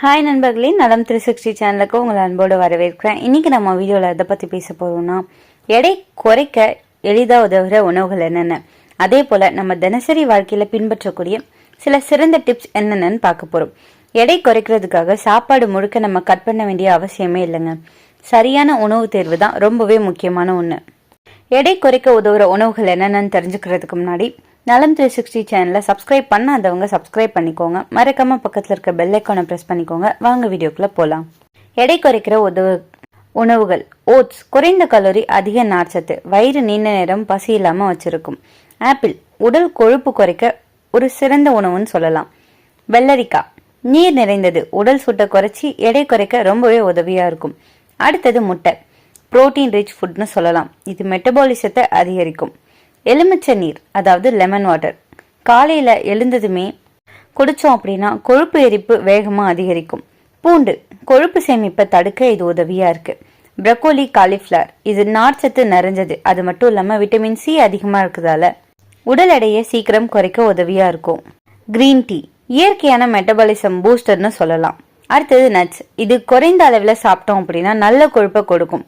Hi நண்பர்களே. நலம் three sixty சேனலுக்கு உங்களை அன்போடு வரவேற்கிறேன். இன்னைக்கு நம்ம வீடியோவில் எதை பற்றி பேச போகிறோம்னா எடை குறைக்க எளிதாக உதவுகிற உணவுகள் என்னென்ன? அதே போல் நம்ம தினசரி வாழ்க்கையில் பின்பற்றக்கூடிய சில சிறந்த டிப்ஸ் என்னென்னு பார்க்க போகிறோம் எடை குறைக்கிறதுக்காக சாப்பாடு முழுக்க நம்ம கட் பண்ண வேண்டிய அவசியமே இல்லைங்க. சரியான உணவு தேர்வு தான் ரொம்பவே முக்கியமான ஒன்று எடை குறைக்க உதவுகிற உணவுகள் என்னென்னு தெரிஞ்சுக்கிறதுக்கு முன்னாடி நலம் த்ரீ சிக்ஸ்டி சேனலை சப்ஸ்கிரைப் பண்ணாதவங்க சப்ஸ்கிரைப் பண்ணிக்கோங்க. மறக்காம பக்கத்தில் இருக்க பெல் ஐக்கானை ப்ரெஸ் பண்ணிக்கோங்க. வாங்க வீடியோக்குள்ள போகலாம் எடை குறைக்கிற உதவு உணவுகள். ஓட்ஸ் குறைந்த கலோரி அதிக நார்ச்சத்து. வயிறு நீண்ட நேரம் பசி இல்லாமல் வச்சிருக்கும். ஆப்பிள் உடல் கொழுப்பு குறைக்க ஒரு சிறந்த உணவுன்னு சொல்லலாம். வெள்ளரிக்காய். நீர் நிறைந்தது. உடல் சூட்டை குறைச்சி எடை குறைக்க ரொம்பவே உதவியாக இருக்கும். அடுத்தது முட்டை. புரோட்டீன் ரிச் ஃபுட்னு சொல்லலாம். இது மெட்டபாலிசத்தை அதிகரிக்கும். எலுமிச்சை நீர் அதாவது லெமன் வாட்டர் காலையில் எழுந்ததுமே குடித்தோம் அப்படின்னா கொழுப்பு எரிப்பு வேகமாக அதிகரிக்கும். பூண்டு கொழுப்பு சேமிப்பை தடுக்க இது உதவியாக இருக்குது ப்ரக்கோலி காலிஃப்ளவர் இது நார்ச்சத்து நிறைஞ்சது. அது மட்டும் இல்லாமல் விட்டமின் சி அதிகமாக இருக்கிறதால உடல் எடையை சீக்கிரம் குறைக்க உதவியாக இருக்கும். கிரீன் டீ இயற்கையான மெட்டபாலிசம் பூஸ்டர்னு சொல்லலாம். அடுத்தது நட்ஸ் இது குறைந்த அளவில் சாப்பிட்டோம் அப்படின்னா நல்ல கொழுப்பை கொடுக்கும்.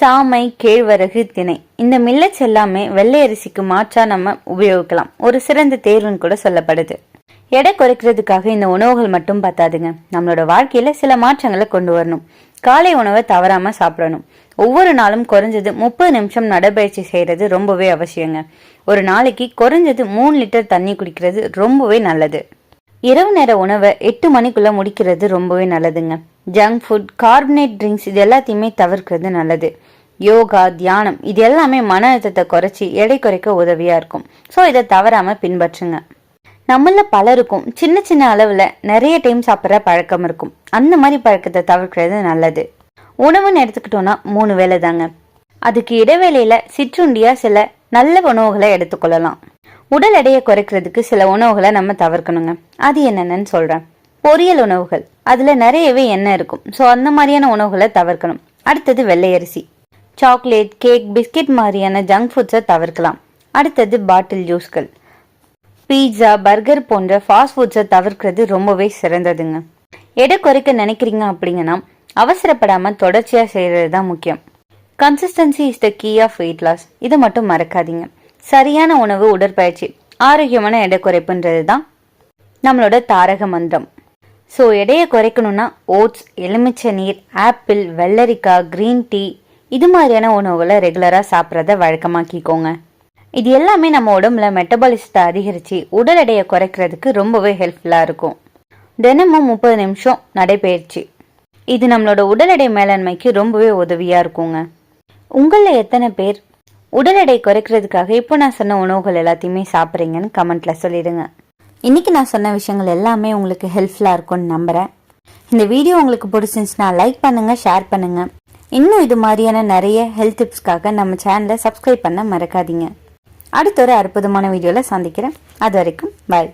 சாமை கேழ்வரகு திணை. இந்த மில்லட்ஸ் எல்லாமே வெள்ளை அரிசிக்கு மாற்றா நம்ம உபயோகிக்கலாம். ஒரு சிறந்த தேர்வுன்னு கூட சொல்லப்படுது. எடை குறைக்கிறதுக்காக இந்த உணவுகள் மட்டும் பத்தாதுங்க. நம்மளோட வாழ்க்கையில சில மாற்றங்களை கொண்டு வரணும். காலை உணவை தவறாம சாப்பிடணும். ஒவ்வொரு நாளும் குறைஞ்சது முப்பது நிமிஷம் நடைபயிற்சி செய்யறது ரொம்பவே அவசியங்க. ஒரு நாளைக்கு குறைஞ்சது மூணு லிட்டர் தண்ணி குடிக்கிறது ரொம்பவே நல்லது. இரவு நேர உணவை எட்டு மணிக்குள்ள முடிக்கிறது ரொம்பவே நல்லதுங்க. ஜங்க் ஃபுட் கார்பனேட் ட்ரிங்க்ஸ் இது எல்லாத்தையுமே தவிர்க்கிறது நல்லது. யோகா தியானம் இது எல்லாமே மன அழுத்தத்தை குறைச்சி எடை குறைக்க உதவியா இருக்கும். ஸோ இதை தவறாம பின்பற்றுங்க. நம்மள பலருக்கும் சின்ன சின்ன அளவுல நிறைய டைம் சாப்பிட்ற பழக்கம் இருக்கும். அந்த மாதிரி பழக்கத்தை தவிர்க்கிறது நல்லது. உணவுன்னு எடுத்துக்கிட்டோம்னா மூணு வேலை தாங்க அதுக்கு இடைவேளையில சிற்றுண்டியா சில நல்ல உணவுகளை எடுத்துக்கொள்ளலாம். உடல் எடையை குறைக்கிறதுக்கு சில உணவுகளை நம்ம தவிர்க்கணுங்க. அது என்னென்னு சொல்றேன். பொரியல் உணவுகள். அதுல நிறையவே எண்ணெய் இருக்கும். ஸோ அந்த மாதிரியான உணவுகளை தவிர்க்கணும். அடுத்தது வெள்ளை அரிசி. சாக்லேட் கேக் பிஸ்கெட் மாதிரியான ஜங்க் ஃபுட்ஸை தவிர்க்கலாம். அடுத்தது பாட்டில் ஜூஸ்கள் பீட்சா பர்கர் போன்ற ஃபாஸ்ட் ஃபுட்ஸை தவிர்க்கிறது ரொம்பவே சிறந்ததுங்க. எடை குறைக்க நினைக்கிறீங்க அப்படிங்கன்னா அவசரப்படாமல் தொடர்ச்சியாக செய்கிறது தான் முக்கியம். Consistency is the key of weight loss இதை மட்டும் மறக்காதீங்க. சரியான உணவு உடற்பயிற்சி ஆரோக்கியமான எடை குறைப்புன்றது தான் நம்மளோட தாரக மந்திரம். ஸோ எடையை குறைக்கணும்னா ஓட்ஸ் எலுமிச்சை நீர் ஆப்பிள் வெள்ளரிக்காய் க்ரீன் டீ இது மாதிரியான உணவுகளை ரெகுலராக சாப்பிட்றத வழக்கமாக்கிக்கோங்க. இது எல்லாமே நம்ம உடம்புல மெட்டபாலிசத்தை அதிகரித்து உடல் எடையை குறைக்கிறதுக்கு ரொம்பவே ஹெல்ப்ஃபுல்லாக இருக்கும். தினமும் முப்பது நிமிஷம் நடைபயிற்சி. இது நம்மளோட உடல் எடை மேலாண்மைக்கு ரொம்பவே உதவியாக இருக்குங்க. உங்களில் எத்தனை பேர் உடல் எடை குறைக்கிறதுக்காக இப்போ நான் சொன்ன உணவுகள் எல்லாத்தையுமே சாப்பிட்றீங்கன்னு கமெண்ட்ல சொல்லிடுங்க. இன்னைக்கு நான் சொன்ன விஷயங்கள் எல்லாமே உங்களுக்கு ஹெல்ப்ஃபுல்லாக இருக்கும்னு நம்புகிறேன் இந்த வீடியோ உங்களுக்கு பிடிச்சிருந்துச்சுன்னா லைக் பண்ணுங்க ஷேர் பண்ணுங்க. இன்னும் இது மாதிரியான நிறைய ஹெல்த் டிப்ஸ்க்காக நம்ம சேனலை சப்ஸ்கிரைப் பண்ண மறக்காதீங்க. அடுத்த ஒரு அற்புதமான வீடியோவில் சந்திக்கிறேன். அது வரைக்கும் பாய்